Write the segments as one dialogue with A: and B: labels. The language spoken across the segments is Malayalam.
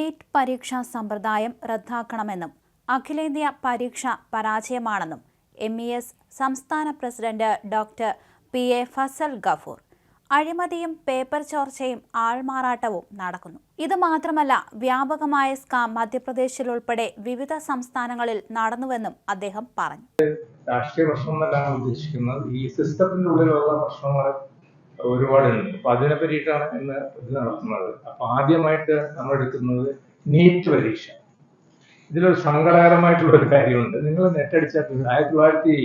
A: നീറ്റ് പരീക്ഷാ സമ്പ്രദായം റദ്ദാക്കണമെന്നും അഖിലേന്ത്യാ പരീക്ഷ പരാജയമാണെന്നും എം ഇ എസ് സംസ്ഥാന president doctor P A Fazal Gafoor. അഴിമതിയും പേപ്പർ ചോർച്ചയും ആൾമാറാട്ടവും നടക്കുന്നു. ഇത് മാത്രമല്ല വ്യാപകമായ സ്കാം മധ്യപ്രദേശിൽ ഉൾപ്പെടെ വിവിധ സംസ്ഥാനങ്ങളിൽ നടന്നുവെന്നും അദ്ദേഹം പറഞ്ഞു.
B: രാഷ്ട്രീയ പ്രശ്നം ഉദ്ദേശിക്കുന്നത്. ഈ സിസ്റ്റത്തിന്റെ ഉള്ളിലുള്ള പ്രശ്നങ്ങൾ ഒരുപാടുണ്ട്. അപ്പൊ അതിനെ പറ്റിയിട്ടാണ് ഇന്ന് ഇത് നടത്തുന്നത്. അപ്പൊ ആദ്യമായിട്ട് നമ്മൾ എടുക്കുന്നത് നീറ്റ് പരീക്ഷ. ഇതിലൊരു സങ്കടകരമായിട്ടുള്ള ഒരു കാര്യമുണ്ട്. നിങ്ങൾ നെറ്റ് അടിച്ചാൽ ആയിരത്തി തൊള്ളായിരത്തി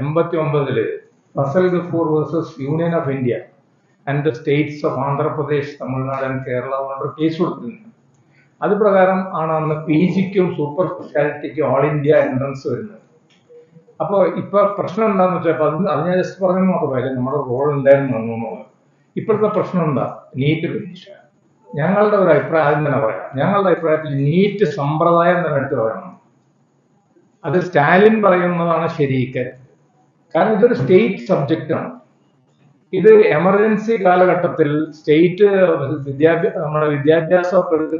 B: എൺപത്തി ഒമ്പതിൽ Fasal Gafoor versus union of India and the states of Andhra Pradesh Tamil Nadu and Kerala case കൊടുത്തിരുന്നു അത് പ്രകാരം ആണ് അന്ന് പി ജിക്കും സൂപ്പർ സ്പെഷ്യാലിറ്റിക്കും ഓൾ ഇന്ത്യ എൻട്രൻസ് വരുന്നത്. അപ്പൊ ഇപ്പൊ പ്രശ്നം എന്താന്ന് വെച്ചാൽ അത് അത് ഞാൻ ജസ്റ്റ് പറഞ്ഞു മാത്രമല്ല നമ്മുടെ റോൾ ഉണ്ടായിരുന്നു എന്നുള്ളത്. ഇപ്പോഴത്തെ പ്രശ്നം എന്താ? നീറ്റ് പരീക്ഷ ഞങ്ങളുടെ ഒരു അഭിപ്രായം ആദ്യം തന്നെ പറയാം. ഞങ്ങളുടെ അഭിപ്രായത്തിൽ നീറ്റ് സമ്പ്രദായം തന്നെ എടുത്ത് പറയണം. അത് സ്റ്റാലിൻ പറയുന്നതാണ് ശരിക്ക് കാരണം ഇതൊരു സ്റ്റേറ്റ് സബ്ജക്റ്റ് ആണ്. ഇത് എമർജൻസി കാലഘട്ടത്തിൽ സ്റ്റേറ്റ് വിദ്യാഭ്യാസ നമ്മുടെ വിദ്യാഭ്യാസ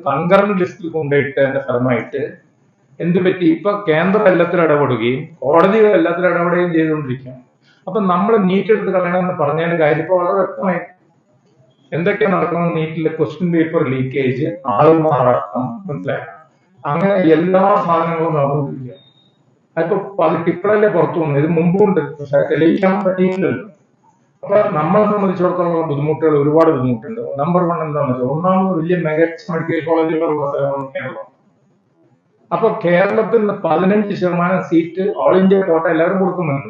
B: കൺകറന്റ് ലിസ്റ്റിൽ കൊണ്ടുപോയിട്ട് ഫലമായിട്ട് എന്ത് പറ്റി? ഇപ്പൊ കേന്ദ്രം എല്ലാത്തിലും ഇടപെടുകയും കോടതികൾ എല്ലാത്തിലും ഇടപെടുകയും ചെയ്തുകൊണ്ടിരിക്കുകയാണ്. അപ്പൊ നമ്മൾ നീറ്റ് എടുത്ത് കളയണമെന്ന് പറഞ്ഞതിന്റെ കാര്യം ഇപ്പൊ വളരെ വ്യക്തമായി. എന്തൊക്കെയാണ് നടക്കുന്നത്? നീറ്റിലെ ക്വസ്റ്റ്യൻ പേപ്പർ ലീക്കേജ് ആൾമാറാട്ടം മനസ്സിലായി? അങ്ങനെ എല്ലാ സാധനങ്ങളും നടന്നിരിക്കുക അതിപ്പോ പല ഇപ്പോഴല്ലേ പുറത്തു വന്നു ഇത് മുമ്പുണ്ട്. പക്ഷെ തെളിയിക്കാൻ പറ്റിയില്ലല്ലോ അപ്പൊ നമ്മളെ സംബന്ധിച്ചിടത്തോളം ബുദ്ധിമുട്ടുകൾ ഒരുപാട് ബുദ്ധിമുട്ടുണ്ട്. നമ്പർ വൺ എന്താണെന്ന് വെച്ചാൽ ഒന്നാമത് വലിയ മികച്ച മെഡിക്കൽ കോളേജുകളുള്ള കേരളം അപ്പൊ കേരളത്തിൽ നിന്ന് പതിനഞ്ച് ശതമാനം സീറ്റ് ഓൾ ഇന്ത്യ കോട്ട എല്ലാവരും കൊടുക്കുന്നുണ്ട്.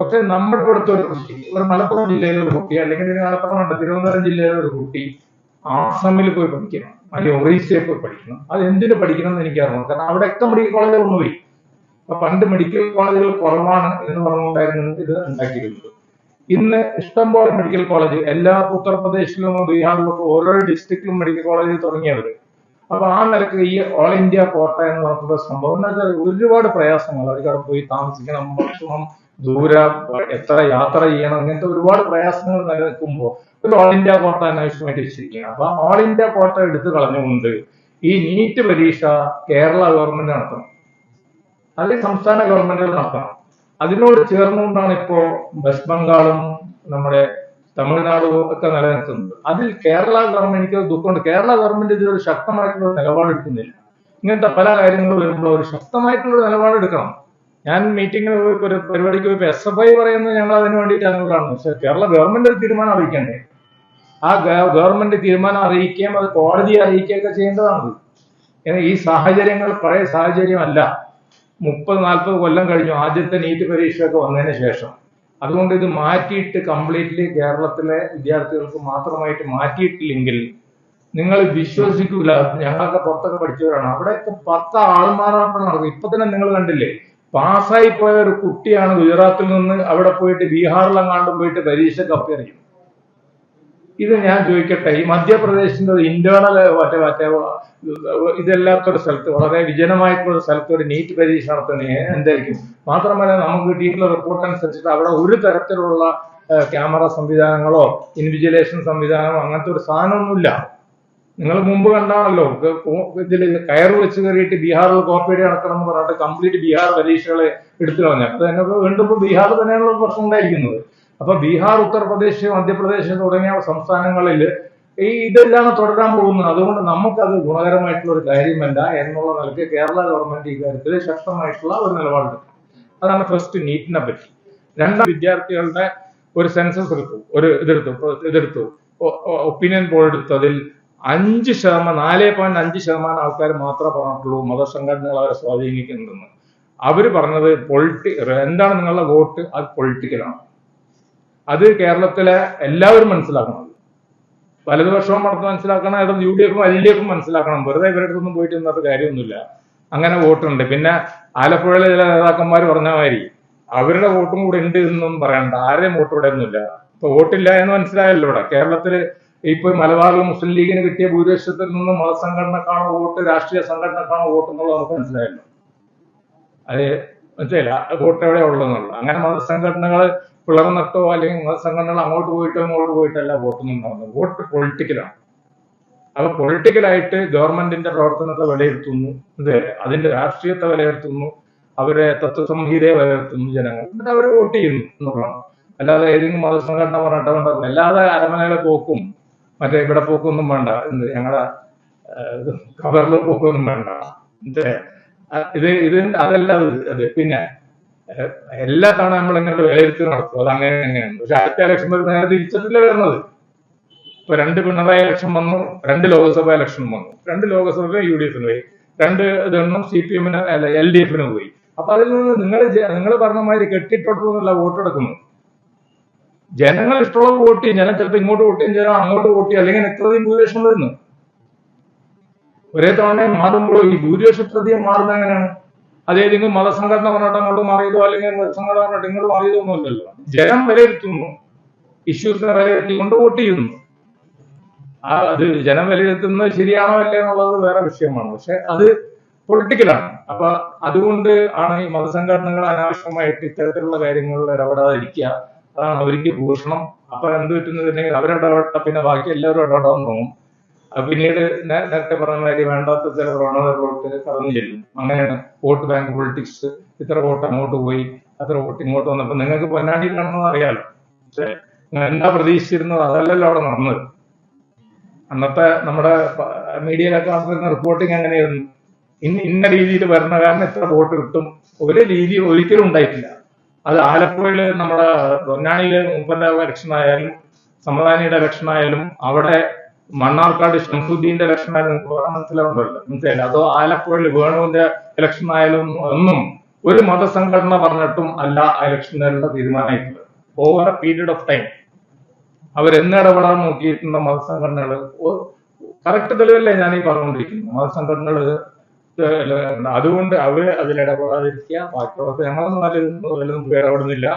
B: പക്ഷെ നമ്മുടെ ഇവിടുത്തെ ഒരു കുട്ടി ഒരു മലപ്പുറം ജില്ലയിലെ ഒരു കുട്ടി അല്ലെങ്കിൽ മലപ്പുറം തിരുവനന്തപുരം ജില്ലയിലെ ഒരു കുട്ടി ആസാമിൽ പോയി പഠിക്കണം. അല്ലെങ്കിൽ ഒറീസയിൽ പോയി പഠിക്കണം. അത് എന്തിനു പഠിക്കണം എന്ന് എനിക്കറിയണം കാരണം അവിടെയൊക്കെ മെഡിക്കൽ കോളേജുകൾ പോയി അപ്പൊ പണ്ട് മെഡിക്കൽ കോളേജുകൾ കുറവാണ് എന്ന് പറഞ്ഞുകൊണ്ടായിരുന്നു ഇത് ഉണ്ടാക്കിയിരുന്നത്. ഇന്ന് ഇഷ്ടംപോലെ മെഡിക്കൽ കോളേജ് എല്ലാ ഉത്തർപ്രദേശിലും ബീഹാറിലും ഓരോ ഡിസ്ട്രിക്റ്റിലും മെഡിക്കൽ കോളേജ് തുടങ്ങിയവര് അപ്പൊ ആ നിലയ്ക്ക് ഈ ഓൾ ഇന്ത്യ കോട്ട എന്ന് പറഞ്ഞ സംഭവം എന്ന് വെച്ചാൽ ഒരുപാട് പ്രയാസങ്ങൾ. അവിടെ പോയി താമസിക്കണം ഭക്ഷണം ദൂര എത്ര യാത്ര ചെയ്യണം അങ്ങനത്തെ ഒരുപാട് പ്രയാസങ്ങൾ നിലനിൽക്കുമ്പോൾ ഒരു ഓൾ ഇന്ത്യ കോട്ട അന്വേഷണമായിട്ട് വെച്ചിരിക്കുകയാണ്. അപ്പൊ ഓൾ ഇന്ത്യ കോട്ട എടുത്തു കളഞ്ഞുകൊണ്ട് ഈ നീറ്റ് പരീക്ഷ കേരള ഗവൺമെന്റ് നടത്തണം. അത് സംസ്ഥാന ഗവൺമെന്റുകൾ നടത്തണം. അതിനോട് ചേർന്നുകൊണ്ടാണ് ഇപ്പോ വെസ്റ്റ് ബംഗാളും നമ്മുടെ തമിഴ്നാടും ഒക്കെ നിലനിർത്തുന്നത് അതിൽ കേരള ഗവൺമെന്റ് എനിക്ക് ദുഃഖമുണ്ട്. കേരള ഗവൺമെന്റ് ഇതിലൊരു ശക്തമായിട്ടുള്ള നിലപാടെടുക്കുന്നില്ല ഇങ്ങനത്തെ പല കാര്യങ്ങളും വരുമ്പോൾ ഒരു ശക്തമായിട്ടുള്ള നിലപാടെടുക്കണം ഞാൻ മീറ്റിംഗിന് പോയി ഒരു പരിപാടിക്ക് പോയി എസ് എഫ് ഐ പറയുന്നത് ഞങ്ങൾ അതിന് വേണ്ടിയിട്ടാണ് കാണുന്നത് പക്ഷെ കേരള ഗവൺമെന്റ് ഒരു തീരുമാനം അറിയിക്കണ്ടേ? ആ ഗവൺമെന്റ് തീരുമാനം അറിയിക്കുകയും അത് കോടതിയെ അറിയിക്കുകയൊക്കെ ചെയ്യേണ്ടതാണ്. ഈ സാഹചര്യങ്ങൾ പഴയ സാഹചര്യമല്ല. മുപ്പത് നാൽപ്പത് കൊല്ലം കഴിഞ്ഞു. ആദ്യത്തെ നീറ്റ് പരീക്ഷയൊക്കെ വന്നതിന് ശേഷം. അതുകൊണ്ട് ഇത് മാറ്റിയിട്ട് കംപ്ലീറ്റ്ലി കേരളത്തിലെ വിദ്യാർത്ഥികൾക്ക് മാത്രമായിട്ട് മാറ്റിയിട്ടില്ലെങ്കിൽ നിങ്ങൾ വിശ്വസിക്കൂല. ഞങ്ങളൊക്കെ പുറത്തൊക്കെ പഠിച്ചവരാണ്. അവിടെയൊക്കെ പത്ത് ആൾമാറാട്ടം നടക്കും ഇപ്പൊ തന്നെ നിങ്ങൾ കണ്ടില്ലേ? പാസ്സായി പോയ ഒരു കുട്ടിയാണ് ഗുജറാത്തിൽ നിന്ന് അവിടെ പോയിട്ട് ബീഹാറിലെങ്ങാണ്ടും പോയിട്ട് പരീക്ഷ കപ്പറിയും ഇത് ഞാൻ ചോദിക്കട്ടെ ഈ മധ്യപ്രദേശിന്റെ ഇന്റേണൽ മറ്റേ മറ്റേ ഇതല്ലാത്തൊരു സ്ഥലത്ത് വളരെ വിജനമായിട്ടുള്ള സ്ഥലത്ത് ഒരു നീറ്റ് പരീക്ഷ നടത്തുന്നത് എന്തായിരിക്കും? മാത്രമല്ല നമുക്ക് കിട്ടിയിട്ടുള്ള റിപ്പോർട്ട് അനുസരിച്ചിട്ട് അവിടെ ഒരു തരത്തിലുള്ള ക്യാമറ സംവിധാനങ്ങളോ ഇൻവിജിലേഷൻ സംവിധാനമോ അങ്ങനത്തെ ഒരു സാധനമൊന്നുമില്ല. നിങ്ങൾ മുമ്പ് കണ്ടാണല്ലോ ഇതിൽ കയർ വെച്ച് കയറിയിട്ട് ബീഹാറിൽ കോപ്പേടി നടക്കണം എന്ന് പറഞ്ഞിട്ട് കംപ്ലീറ്റ് ബീഹാർ പരീക്ഷകളെ എടുത്തു കളഞ്ഞു. അപ്പൊ തന്നെ വീണ്ടും ബീഹാർ തന്നെയാണല്ലോ പ്രശ്നം ഉണ്ടായിരിക്കുന്നത്. അപ്പൊ ബീഹാർ ഉത്തർപ്രദേശ് മധ്യപ്രദേശ് തുടങ്ങിയ സംസ്ഥാനങ്ങളിൽ ഈ ഇതെല്ലാം തുടരാൻ പോകുന്നത്. അതുകൊണ്ട് നമുക്കത് ഗുണകരമായിട്ടുള്ള ഒരു കാര്യമല്ല എന്നുള്ള നിലയ്ക്ക് കേരള ഗവൺമെന്റ് ഈ കാര്യത്തിൽ ശക്തമായിട്ടുള്ള ഒരു നിലപാടെടുക്കും അതാണ് ഫസ്റ്റ് നീറ്റിനെ പറ്റി. രണ്ടാം വിദ്യാർത്ഥികളുടെ ഒരു സെൻസസ് എടുത്തു. ഒരു ഇതെടുത്തു. ഇതെടുത്തു. ഒപ്പീനിയൻ പോൾ എടുത്തതിൽ അഞ്ച് ശതമാനം നാല് പോയിന്റ് അഞ്ച് ശതമാനം ആൾക്കാർ മാത്രമേ പറഞ്ഞിട്ടുള്ളൂ മതസംഘടനകൾ അവരെ സ്വാധീനിക്കുന്നുണ്ടെന്ന്. അവർ പറഞ്ഞത് പൊളിറ്റി എന്താണ് നിങ്ങളുടെ വോട്ട്? അത് പൊളിറ്റിക്കലാണ്. അത് കേരളത്തിലെ എല്ലാവരും മനസ്സിലാക്കണം. വലതുപക്ഷവും മടത്ത് മനസ്സിലാക്കണം ഇടം യു ഡി എഫും എൽ ഡി എഫും മനസ്സിലാക്കണം. വെറുതെ ഇവരുടെ ഒന്നും പോയിട്ട് നിന്നിട്ട് കാര്യമൊന്നുമില്ല. അങ്ങനെ വോട്ടുണ്ട്. പിന്നെ ആലപ്പുഴയിലെ ചില നേതാക്കന്മാർ പറഞ്ഞ മാതിരി അവരുടെ വോട്ടും കൂടെ ഉണ്ട് എന്നും പറയണ്ട. ആരെയും വോട്ട് ഇവിടെ ഒന്നുമില്ല. ഇപ്പൊ വോട്ടില്ല എന്ന് മനസ്സിലായല്ലോ ഇവിടെ. കേരളത്തിൽ ഇപ്പൊ മലബാറിൽ മുസ്ലിം ലീഗിന് കിട്ടിയ ഭൂരിപക്ഷത്തിൽ നിന്ന് മതസംഘടനക്കാണോ വോട്ട് രാഷ്ട്രീയ സംഘടനക്കാണോ വോട്ട് എന്നുള്ളത് നമുക്ക് മനസ്സിലായല്ലോ. അത് മനസ്സിലായില്ല. വോട്ട് എവിടെ ഉള്ളതെന്നുള്ളത്. അങ്ങനെ മതസംഘടനകൾ പിളർന്നിട്ടോ അല്ലെങ്കിൽ മതസംഘടനകൾ അങ്ങോട്ട് പോയിട്ടോ ഇങ്ങോട്ട് പോയിട്ടല്ല വോട്ട് ഉണ്ടാകുന്നത് വോട്ട് പൊളിറ്റിക്കലാണ്. അപ്പൊ പൊളിറ്റിക്കലായിട്ട് ഗവൺമെന്റിന്റെ പ്രവർത്തനത്തെ വിലയിരുത്തുന്നു അതിന്റെ രാഷ്ട്രീയത്തെ വിലയിരുത്തുന്നു അവരെ തത്വസംഹിതയെ വിലയിരുത്തുന്നു ജനങ്ങൾ. എന്നിട്ട് അവർ വോട്ട് ചെയ്യുന്നു എന്നുള്ളതാണ്. അല്ലാതെ ഏതെങ്കിലും മതസംഘടന പറഞ്ഞിട്ട് വേണ്ട അല്ലാതെ അരമനകളെ പോക്കും മറ്റേ ഇവിടെ പോക്കൊന്നും വേണ്ട എന്ത് ഞങ്ങളെ കവറിൽ പോക്കൊന്നും വേണ്ട. ഇത് ഇത് അതല്ല അത് പിന്നെ എല്ലാ തവണ നമ്മൾ ഇങ്ങനെ വിലയിരുത്തി നടത്തും. അത് അങ്ങനെ അങ്ങനെയാണ് പക്ഷെ അടുത്ത ഇലക്ഷൻ വരുന്ന നേരെ തിരിച്ചല്ല വരുന്നത്. ഇപ്പൊ രണ്ട് പിണറായി ഇലക്ഷൻ വന്നു രണ്ട് ലോക്സഭ ഇലക്ഷൻ വന്നു. രണ്ട് ലോക്സഭ യു ഡി എഫിന് പോയി. രണ്ട് ഇതെണ്ണം സി പി എമ്മിന് അല്ല എൽ ഡി എഫിന് പോയി. അപ്പൊ അതിൽ നിന്ന് നിങ്ങൾ നിങ്ങൾ പറഞ്ഞ മാതിരി വോട്ട് വോട്ടെടുക്കുന്നു ജനങ്ങൾ ഇഷ്ടമുള്ള വോട്ട് ചെയ്യും. ജനം ചിലപ്പോൾ ഇങ്ങോട്ട് വോട്ട് ചെയ്യും ചിലപ്പോൾ അങ്ങോട്ട് വോട്ട് ചെയ്യും. അല്ലെങ്കിൽ എത്രയും ഭൂരിപക്ഷം വരുന്നു. ഒരേ തവണ മാറുമ്പോൾ ഈ ഭൂരിപക്ഷം മാറുന്നത് എങ്ങനെയാണ്? അതേതെങ്കിലും മതസംഘടന പറഞ്ഞിട്ട് അങ്ങോട്ട് മാറിയതോ അല്ലെങ്കിൽ മതസംഘടന പറഞ്ഞിട്ട് ഇങ്ങോട്ട് മാറിയതോ ഒന്നുമല്ലല്ലോ ജനം വിലയിരുത്തുന്നു. ഇഷ്യൂസിനെ വിലയിരുത്തിക്കൊണ്ട് വോട്ട് ചെയ്യുന്നു. ആ അത് ജനം വിലയിരുത്തുന്നത് ശരിയാണോ അല്ലേ എന്നുള്ളത് വേറെ വിഷയമാണ്. പക്ഷെ അത് പൊളിറ്റിക്കലാണ്. അപ്പൊ അതുകൊണ്ട് ആണ് ഈ മതസംഘടനകൾ അനാവശ്യമായിട്ട് ഇത്തരത്തിലുള്ള കാര്യങ്ങളിൽ ഇടപെടാതിരിക്കുക. അതാണ് അവർക്ക് ഭൂഷണം. അപ്പൊ എന്ത് പറ്റുന്നുണ്ടെങ്കിൽ അവരിടപെട്ട പിന്നെ ബാക്കി എല്ലാവരും ഇടപെടാൻ തോന്നും പിന്നീട് നേരത്തെ പറഞ്ഞ കാര്യം വേണ്ടാത്ത ചില പ്രവണതകളോട്ട് കടന്നു ചെല്ലും. അങ്ങനെയാണ് വോട്ട് ബാങ്ക് പൊളിറ്റിക്സ് ഇത്ര വോട്ട് അങ്ങോട്ട് പോയി അത്ര വോട്ട് ഇങ്ങോട്ട് വന്നപ്പോൾ നിങ്ങൾക്ക് പൊന്നാടിയിലാണെന്ന് അറിയാലോ. പക്ഷെ എന്താ പ്രതീക്ഷിച്ചിരുന്നത് അതല്ലല്ലോ അവിടെ നടന്നത്. അന്നത്തെ നമ്മുടെ മീഡിയയിലൊക്കെ നടന്നിരുന്ന റിപ്പോർട്ടിങ് അങ്ങനെയായിരുന്നു ഇന്ന് ഇന്ന രീതിയിൽ ഭരണകാരന് എത്ര വോട്ട് കിട്ടും? ഒരു രീതി ഒരിക്കലും ഉണ്ടായിട്ടില്ല. അത് ആലപ്പുഴയിൽ നമ്മുടെ പൊന്നാണിയിലെ മുമ്പത്തെ ഇലക്ഷൻ ആയാലും സമദാനിയുടെ ഇലക്ഷൻ ആയാലും അവിടെ മണ്ണാർക്കാട് ഷംസുദ്ദീന്റെ ഇലക്ഷൻ ആയാലും മനസ്സിലാവുന്നുണ്ടല്ലോ മനസ്സിലായില്ല? അതോ ആലപ്പുഴയിൽ വേണുവിന്റെ ഇലക്ഷൻ ആയാലും ഒന്നും ഒരു മതസംഘടന പറഞ്ഞിട്ടും അല്ല ആ ഇലക്ഷനിലുള്ള തീരുമാനമായിട്ടുള്ളത്. Over a period of time അവരെന്നിടപെടാൻ നോക്കിയിട്ടുള്ള മതസംഘടനകൾ കറക്റ്റ് തെളിവല്ലേ ഞാൻ ഈ പറഞ്ഞുകൊണ്ടിരിക്കുന്നത്? മതസംഘടനകൾ അതുകൊണ്ട് അവർ അതിലിടപെടാതിരിക്കുക ബാക്കിയുള്ള ഞങ്ങളൊന്നും നല്ല ഇടപെടുന്നില്ല.